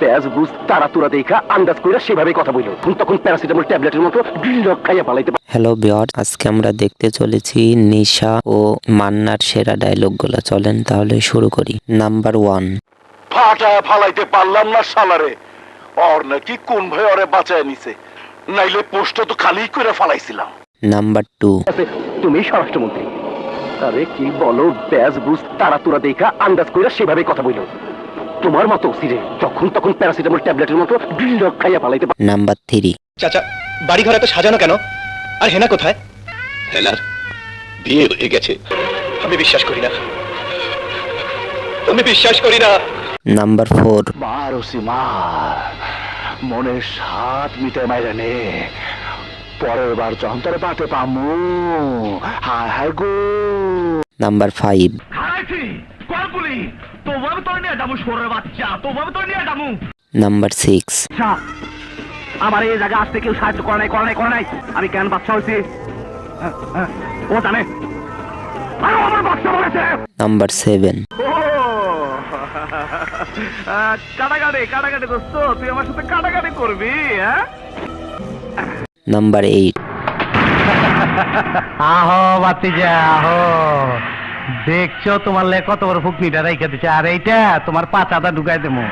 ব্যাস বুঝ তারা তুরা দেখা আন্দাজ করে সেভাবে কথা বলল তখন প্যারাসিটামল ট্যাবলেটের মতো বিল্ড খাইয়া পালাইতে হ্যালো বিয়ার আজকে আমরা দেখতে চলেছি নিশা ও মান্নার সেরা ডায়লগগুলো। চলেন তাহলে শুরু করি। Number one. ফাটায় ফালাইতে পারলাম না শালারে। ওর নাকি কোন ভাই ওরে বাঁচায় নিছে। নাইলে পোস্টটা তো খালি করে ফালাইছিলাম। Number two. তুমি স্বরাষ্ট্রমন্ত্রী। আরে কি বলো ব্যাস বুঝ তারা তুরা দেখা আন্দাজ করে সেভাবে কথা বলল তোমার মতো সিরে যখন তখন প্যারাসিটামল ট্যাবলেটের মতো বিল্ড খাইয়া পালাইতে নাম্বার থ্রি। চাচা বাড়ি ঘর এত সাজানো কেন? আর হেনা কোথায়? হেনার বিয়ে হয়ে গেছে। আমি বিশ্বাস করি না। আমি বিশ্বাস করি না। Number four. মার মার মনের সাত মিটে মাইরে নে। পরের বার যখন তোর বাটে পামু। হায় হায় গো। Number five. হারাইছি তোমার তোর নিয়ে যাব সরের বাচ্চা তোমার তোর নিয়ে যাব নাম্বার সিক্স আমার এই জায়গা আসতে কেউ সাহায্য করে নাই করে নাই করে নাই। আমি কেন বাচ্চা হয়েছি? হ্যাঁ, হ্যাঁ, ও জানে। আমার বাচ্চা বলেছে। নাম্বার সেভেন কাটাকাটি কাটাকাটি দোস্ত তুই আমার সাথে কাটাকাটি করবি হ্যাঁ? নাম্বার এইট আহো বাতিজা আহো। দেখছ তোমার লে কত বড় ফুকনিটা রাইখা দিচ্ছে আর এইটা তোমার পাতাটা ঢুকাই দেবো।